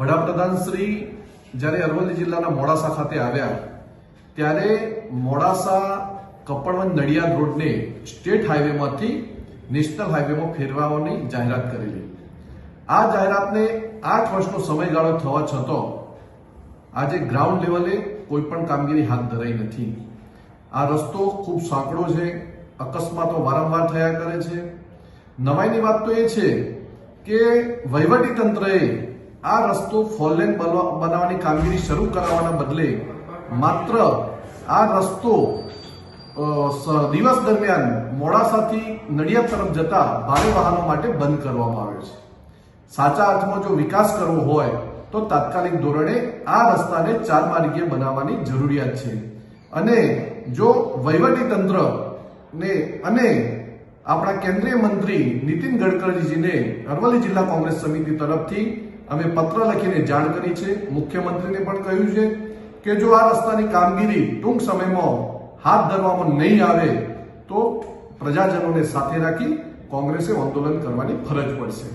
વડાપ્રધાન શ્રી જ્યારે અરવલ્લી જિલ્લાના મોડાસા ખાતે આવ્યા, ત્યારે મોડાસા કપડવંજ નડિયાદ રોડને સ્ટેટ હાઈવેમાંથી નેશનલ હાઈવેમાં ફેરવવાની જાહેરાત કરેલી આ જાહેરાતને આઠ વર્ષનો સમયગાળો થવા છતાં આજે ગ્રાઉન્ડ લેવલે કોઈ પણ કામગીરી હાથ ધરાઈ નથી. આ રસ્તો ખૂબ સાંકડો છે, અકસ્માતો વારંવાર થયા કરે છે. નવાઈની વાત તો એ છે કે વહીવટી તંત્રએ આ રસ્તો ફોરલેન બનવા- બનાવવાની કામગીરી શરૂ કરાવવાના બદલે માત્ર આ રસ્તો દિવસ દરમિયાન મોડાસાથી નડિયાદ તરફ જતા ભારે વાહનો માટે બંધ કરવામાં આવ્યો છે. સાચા અર્થમાં જો વિકાસ કરવો હોય, તો તાત્કાલિક ધોરણે આ રસ્તાને ચાર માર્ગીય બનાવવાની જરૂરિયાત છે. અને જો વહીવટી તંત્ર ને અને આપણા કેન્દ્રીય મંત્રી નીતિન ગડકરીજીને અરવલ્લી જિલ્લા કોંગ્રેસ સમિતિ તરફથી અમે પત્ર લખીને જાણ કરી છે. મુખ્યમંત્રીને પણ કહ્યું છે કે જો આ રસ્તાની કામગીરી ટૂંક સમયમાં હાથ ધરવામાં નહીં આવે, તો પ્રજાજનોને સાથે રાખી કોંગ્રેસે આંદોલન કરવાની ફરજ પડશે.